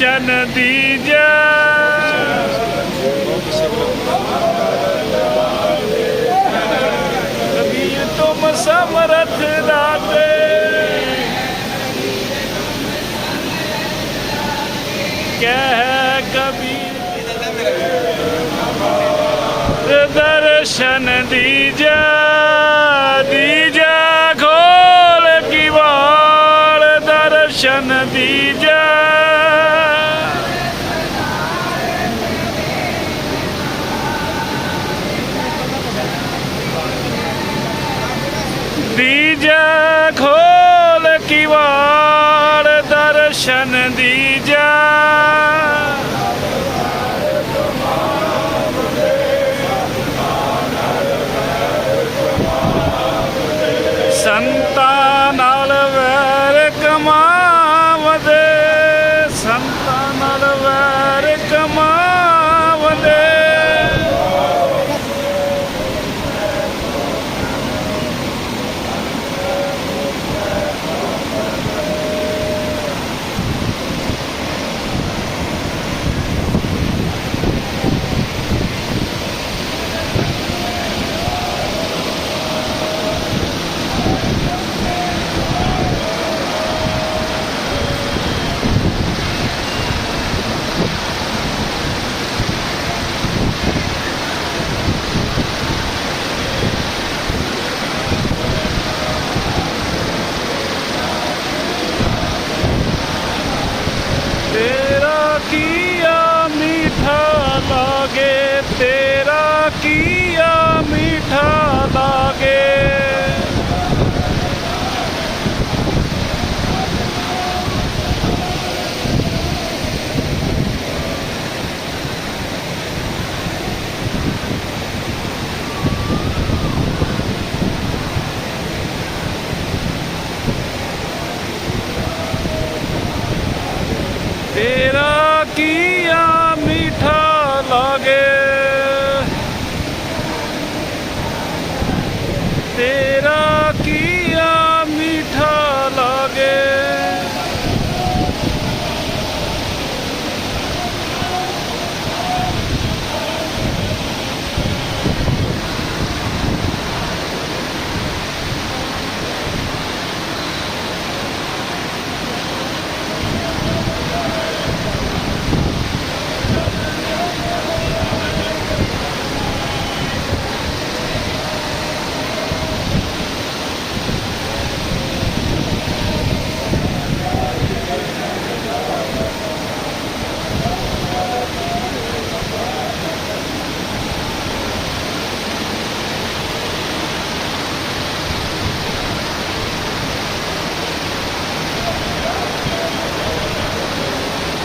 ਦਰਸ਼ਨ ਦੀਜਾ ਕਬੀਰ ਤੁਮ ਸਮਰਥ ਦਾਤੇ ਕਹਿ ਕਬੀਰ ਦਰਸ਼ਨ ਦੀਜਾ ਦੀਜਾ ਦੀਜਾ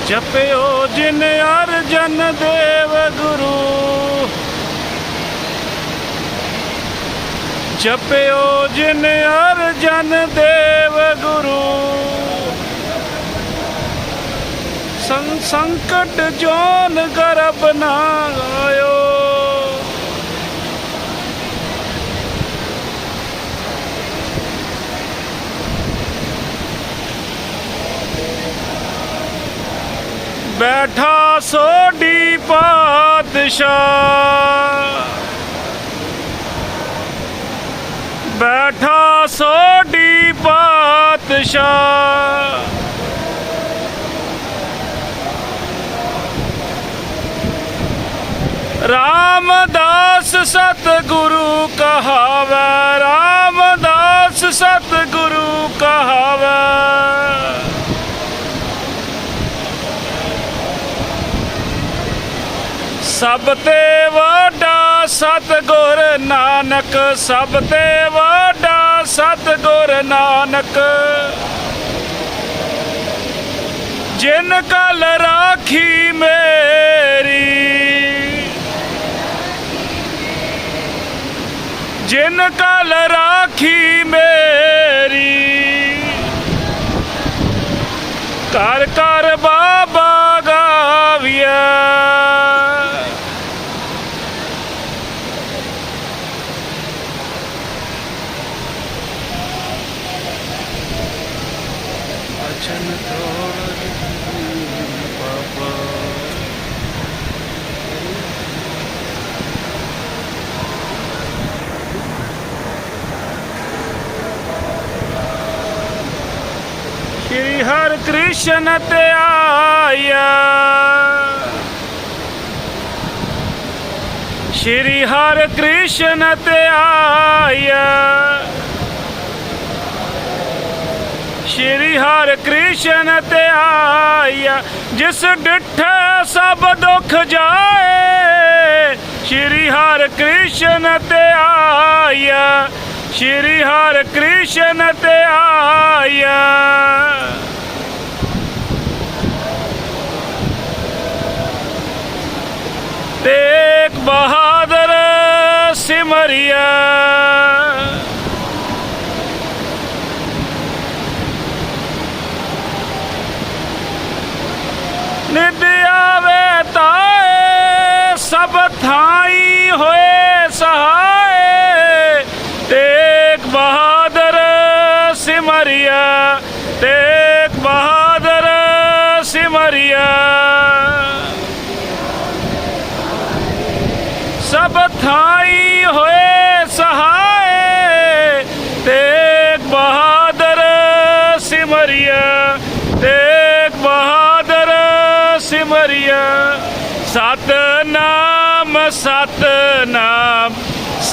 ਜਪਿਓ ਜਿਨ ਅਰਜਨ ਦੇਵ ਗੁਰੂ। ਜਪਿਓ ਜਿਨ ਅਰਜਨ ਦੇਵ ਗੁਰੂ। ਸੰਕਟ ਜੋਨ ਗਰਬ ਨਾ ਆਇਓ। ਬੈਠਾ ਸੋਢੀ ਪਾਤਸ਼ਾਹ। ਬੈਠਾ ਸੋਢੀ ਪਾਤਸ਼ਾਹ। ਰਾਮਦਾਸ ਸਤਿਗੁਰੂ ਕਹਾਵੈ ਰਾਮਦਾਸ ਸਤਿਗੁਰੂ ਕਹਾਵੈ ਸਭ ਤੇ ਵੱਡਾ ਸਤਿਗੁਰ ਨਾਨਕ, ਸਭ ਤੇ ਵੱਡਾ ਸਤਿਗੁਰ ਨਾਨਕ। ਜਿਨ ਕਲ ਰਾਖੀ ਮੇਰੀ, ਜਿਨ ਕਲ ਰਾਖੀ ਮੇਰੀ ਕਰ ਕ੍ਰਿਸ਼ਨ ਤੇ ਆਇਆ। ਸ਼੍ਰੀ ਹਰਿ ਕ੍ਰਿਸ਼ਨ ਤੇ ਆਇਆ। ਸ਼੍ਰੀ ਹਰਿ ਕ੍ਰਿਸ਼ਨ ਤੇ ਆਇਆ। ਜਿਸ ਡਿਠੈ ਸਭ ਦੁੱਖ ਜਾਏ, ਸ਼੍ਰੀ ਹਰਿ ਕ੍ਰਿਸ਼ਨ ਤੇ ਆਇਆ। ਸ਼੍ਰੀ ਹਰਿ ਕ੍ਰਿਸ਼ਨ ਤੇ ਆਇਆ ਤੇਗ ਬਹਾਦਰ ਸਿਮਰਿਆ ਨਿਦਿਆ ਵੇ ਤਾਏ ਸਭ ਥਾਈ ਹੋਏ ਸਹਾਏ ਤੇਗ ਬਹਾਦਰ ਸਿਮਰਿਆ ਤੇਗ ਬਹਾਦਰ ਸਿਮਰਿਆ। ਸਭ ਥਾਈ ਹੋਏ ਸਹਾਏ ਤੇਗ ਬਹਾਦਰ ਸਿਮਰਿਆ ਤੇਗ ਬਹਾਦਰ ਸਿਮਰਿਆ ਸਤਨਾਮ ਸਤਨਾਮ